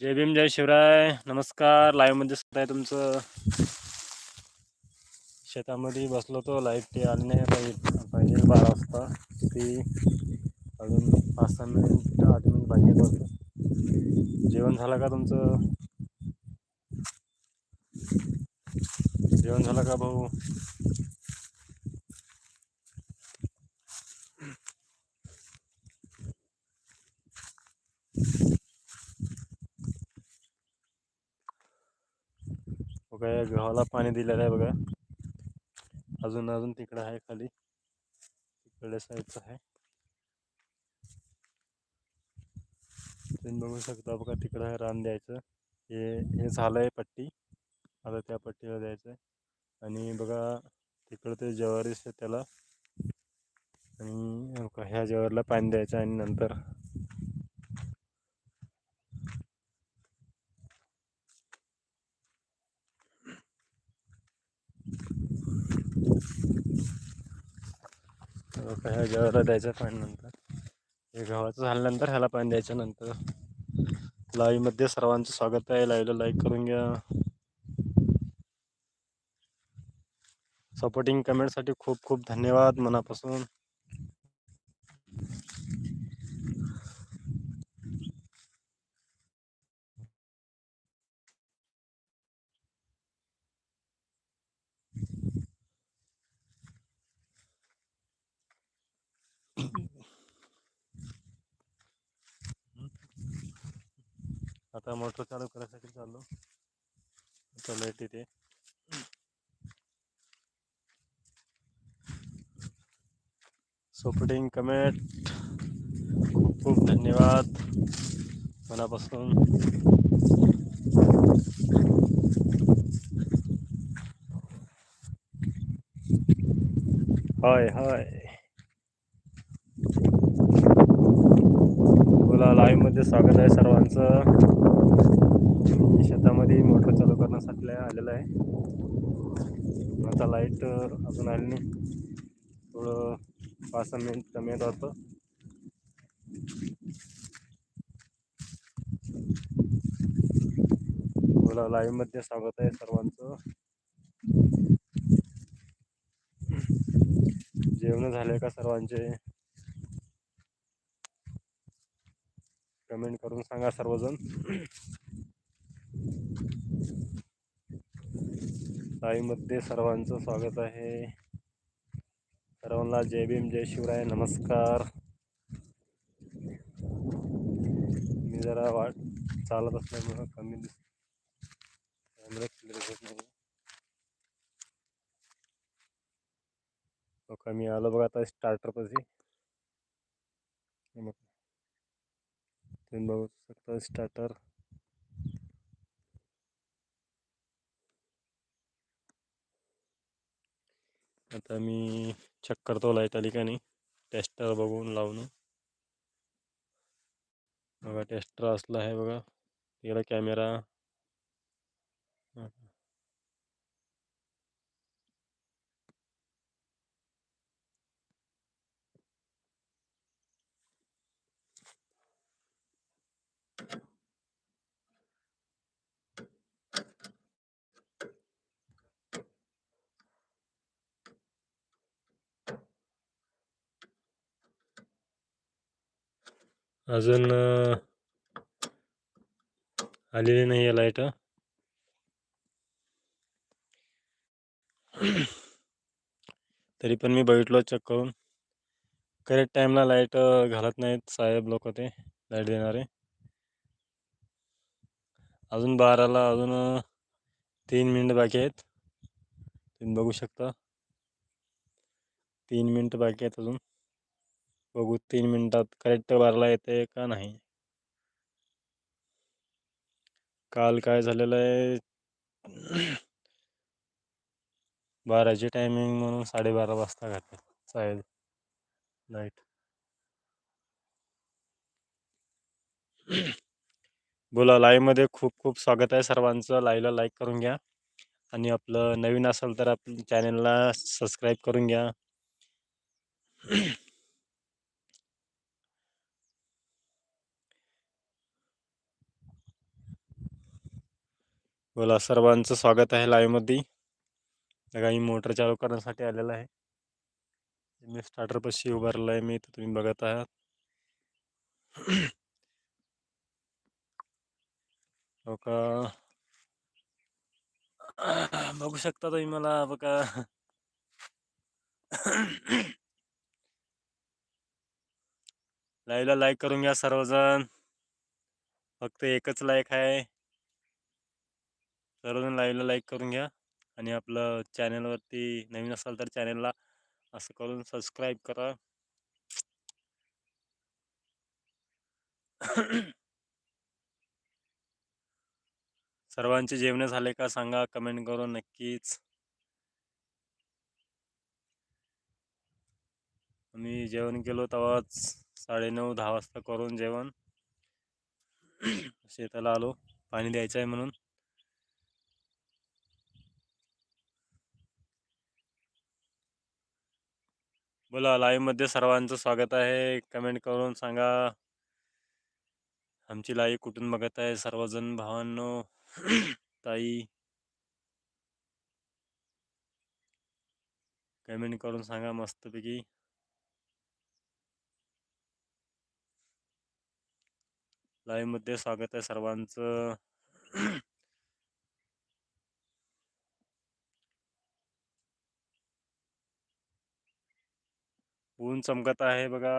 जय भीम, जय शिवराय. नमस्कार. लाईव्हमध्ये सुद्धा आहे तुमचं. शेतामध्ये बसलो तो लाईट ते आली नाही. पाहिजे बारा वाजता. ती अजून पाच, सहा मिनिट आठ मिनिट बाकी जेवण झालं का तुमचं? जेवण झालं का भाऊ? बघा या गव्हाला पाणी दिलेलं आहे बघा. अजून अजून तिकडं आहे खाली. तिकडे साईडचं आहे. तुम्ही बघू शकता बघा तिकडं आहे रान द्यायचं. हे हे झालं आहे पट्टी. आता त्या पट्टीला द्यायचं आहे आणि बघा तिकडं ते ज्वारीस आहे त्याला. आणि का ह्या ज्वारीला पाणी द्यायचं आणि नंतर ह्या ज्वारीला द्यायचं पाणी नंतर. हे गव्हाचं झाल्यानंतर ह्याला पाणी द्यायचं नंतर. लाईव्हमध्ये सर्वांचं स्वागत आहे. लाईव्हला लाईक करून घ्या. सपोर्टिंग कमेंटसाठी खूप खूप धन्यवाद मनापासून. आता मोटर चालू करायसाठी चाललो. आता लाइट येते. Supporting comment. खूप खूप धन्यवाद. मनापासून. हाय हाय. बोला लाईव्हमध्ये स्वागत आहे सर्वांचं. शेतामध्ये मोटर चालू करण्यासाठी आलेलं आहे. आता लाइट अजून आली नाही. थोडं पाच सहा मिनिट कमी येत होतं. मला लाईव्हमध्ये स्वागत आहे सर्वांचं. जेवण झाले का सर्वांचे? कमेंट करून सांगा सर्वजण. लाईव्ह सर्वांचं स्वागत आहे. सर्वांना जय भीम जय शिवराय नमस्कार. मी जरा वाट चालत असल्यामुळं कमी दिस कॅमेरा क्लिअर होत नाही. हो का मी आलो बघा आता स्टार्टरपाशी तुम्ही बघू शकता स्टार्टर आता मी चेक करतो लाइट आली का नाही टेस्टर बघून लावून बघा टेस्टर असला आहे बघा. तिकडे कॅमेरा अजून आलेली नाही आहे लाइट तरी पण मी बघितलो चेक करून. करेक्ट टाईमला लाइट घालत नाहीत साहेब लोक ते लाइट देणारे. अजून बाराला अजून तीन मिनिट बाकी आहेत. तुम्ही बघू शकता. तीन मिनिट बाकी आहेत अजून. बघू तीन मिनिटात करेक्ट भरला येते का नाही? काल काय झालेलं आहे? बाराची टायमिंग म्हणून साडेबारा वाजता घातले साहेब लाइट बोला लाईव्हमध्ये खूप खूप स्वागत आहे सर्वांचं. लाईव्हला लाईक करून घ्या. आणि आपलं नवीन असेल तर आपल्या चॅनलला सबस्क्राईब करून घ्या. बोला सर्वांचं स्वागत आहे लाईव्हमध्ये बघा काही मोटर चालू करण्यासाठी आलेला आहे. मी स्टार्टरपाशी उभारला आहे मी तर तुम्ही बघत आहात. हो का? बघू शकता तुम्ही मला बघा. लाईव्हला लाईक करून घ्या सर्वजण. फक्त एकच लाईक आहे. सर्वजण लाईव्हला लाईक करून घ्या. आणि आपलं चॅनलवरती नवीन असाल तर चॅनलला असं करून सबस्क्राईब करा. सर्वांचे जेवण झाले का सांगा? कमेंट करून नक्कीच. आम्ही जेवण केलो तेव्हाच साडेनऊ दहा वाजता करून जेवण. शेताला आलो. पाणी द्यायचं आहे म्हणून. बोला लाईव्हमध्ये सर्वांचं स्वागत आहे. कमेंट करून सांगा. आमची लाईव्ह कुठून बघत आहे? सर्वजण भावांनो ताई. कमेंट करून सांगा मस्तपैकी. लाईव्हमध्ये स्वागत आहे सर्वांचं. ऊन चमकत आहे बघा.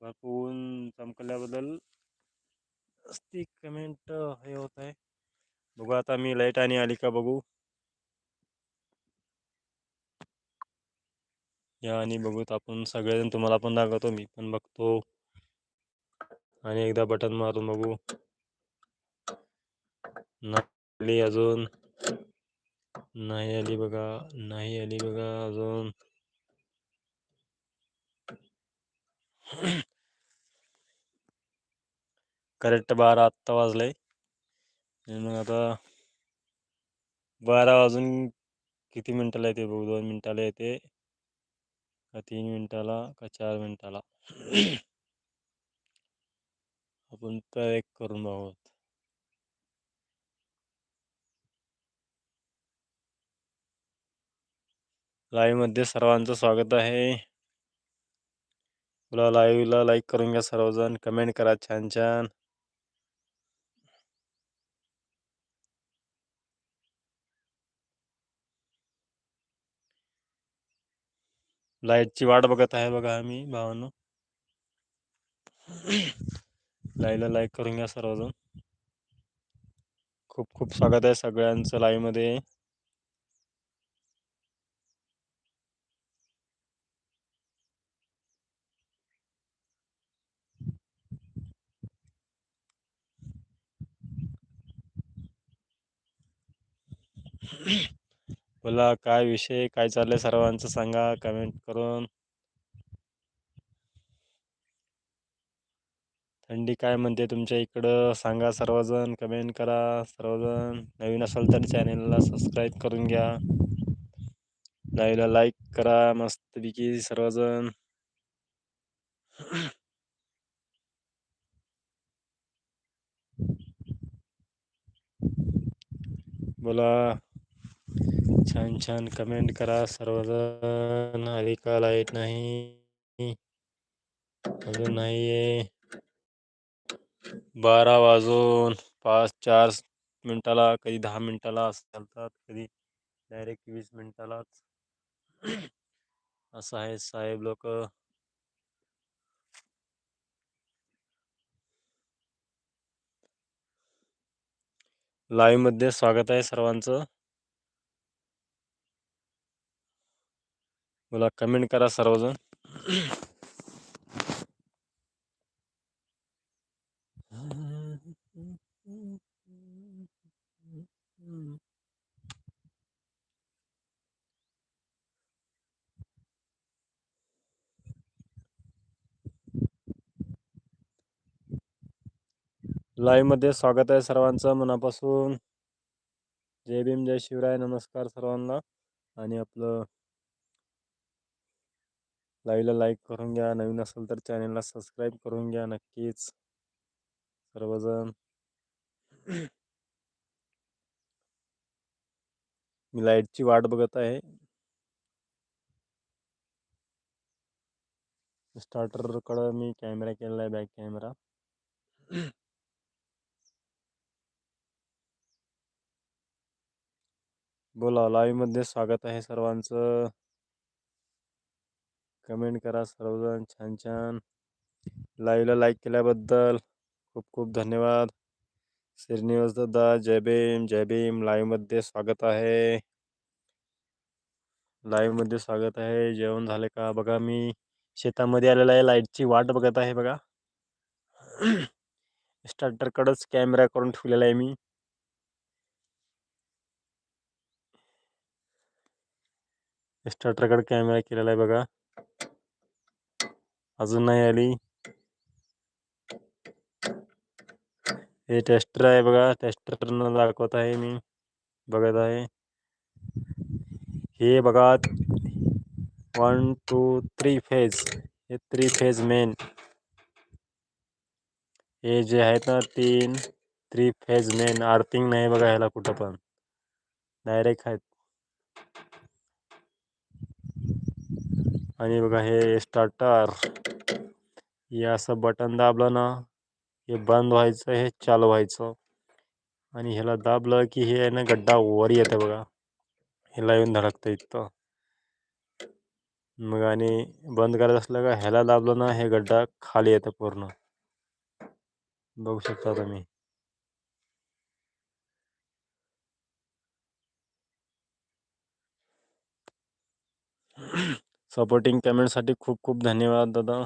भरपूर ऊन चमकल्याबद्दल ती कमेंट हे होत आहे. बघू आता मी लाइट आणि आली का बघू. या आणि बघूत आपण सगळेजण तुम्हाला पण दाखवतो मी पण बघतो. आणि एकदा बटन मारून बघू. नाही अजून. नाही आली बघा. नाही आली बघा अजून. करेक्ट बारा आत्ता वाजलंय. मग आता बारा वाजून किती मिनटाला येते बघू दोन मिनटाला येते का तीन मिनटाला का चार मिनटाला? आपण तर एक करून बघूत लाईव्हमध्ये सर्वांचं स्वागत आहे. तुला लाईव्हला लाईक करून घ्या सर्वजण कमेंट करा छान छान. लाईटची वाट बघत आहे बघा आम्ही भावांनो. लाईव्हला लाईक करून घ्या सर्वजण. खूप खूप स्वागत आहे सगळ्यांचं लाईव्ह बोला काय विषय काय चाललंय सर्वांचं? सांगा कमेंट करून. थंडी काय म्हणते तुमच्या इकडं? सांगा सर्वजण कमेंट करा. सर्वजण नवीन असाल तर चॅनेलला सबस्क्राईब करून घ्या. लाईव्हला लाईक करा मस्तपैकी सर्वजण. बोला. छान छान कमेंट करा. सर्वजण आली का लाइट नाही. अजून नाहीये. बारा वाजून पाच चार मिनटाला कधी दहा मिनटाला असं चालतात कधी डायरेक्ट वीस मिनटालाच. असं आहे साहेब लोक. लाईव्हमध्ये स्वागत आहे सर्वांचं. मला कमेंट करा सर्वजण. लाईव्हमध्ये स्वागत आहे सर्वांचं. मनापासून जय भीम जय शिवराय. नमस्कार सर्वांना. आणि आपलं लाईव्हला लाईक करून घ्या नवीन असेल तर चॅनेलला सबस्क्राईब करून घ्या नक्कीच. सर्वजण. मी लाईटची वाट बघत आहे. स्टार्टरकडं मी कॅमेरा केलेला आहे बॅक कॅमेरा. बोला लाईव्हमध्ये स्वागत आहे सर्वांचं. कमेंट करा सर्वजण छान छान लाईव्हला लाईक केल्याबद्दल खूप खूप धन्यवाद. श्रीनिवास दादा जय भीम जय भीम. लाईव्ह मध्ये स्वागत आहे. मध्ये स्वागत आहे. जेवण झाले का? बघा मी शेतामध्ये आलेला आहे. लाईटची वाट बघत आहे बघा. स्टार्टरकडंच कॅमेरा करून ठेवलेला आहे मी. स्टार्टरकडे कॅमेरा केलेला आहे बघा. अजून नाही आली. हे टेस्टर आहे बघा. टेस्टरनं दाखवत आहे मी. आहे. हे बघा. वन टू थ्री फ़ेज़ हे थ्री फ़ेज़ मेन हे जे आहेत ना, तीन थ्री फ़ेज़ मेन आर्थिंग नाही बघा ह्याला कुठं पण. डायरेक्ट आहेत. आणि बघा हे स्टार्टर हे असं बटन दाबलं ना हे बंद व्हायचं हे चालू व्हायचं. आणि ह्याला दाबलं की हे आहे ना गड्डा वर येतं बघा. ह्याला येऊन धडकतं इथं मग आणि बंद करायचं असलं का ह्याला दाबलं ना हे गड्डा खाली येतं पूर्ण. बघू शकता तुम्ही. सपोर्टिंग कमेंटसाठी खूप खूप धन्यवाद दादा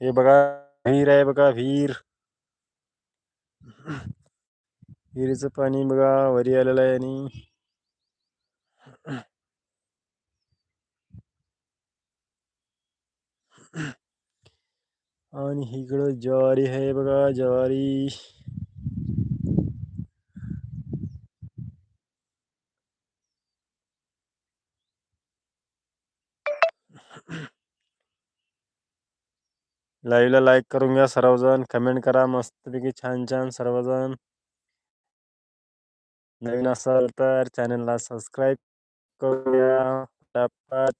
हे बघा विहीर आहे बघा विहीर विहिरीचं पाणी बघा वरी आलेलं आहे आणि आणि इकडं ज्वारी आहे बघा ज्वारी। लाईव्हला लाईक करून घ्या सर्वजण कमेंट करा मस्तपैकी छान छान सर्वजण नवीन असाल तर चॅनलला सबस्क्राईब kuliah dapat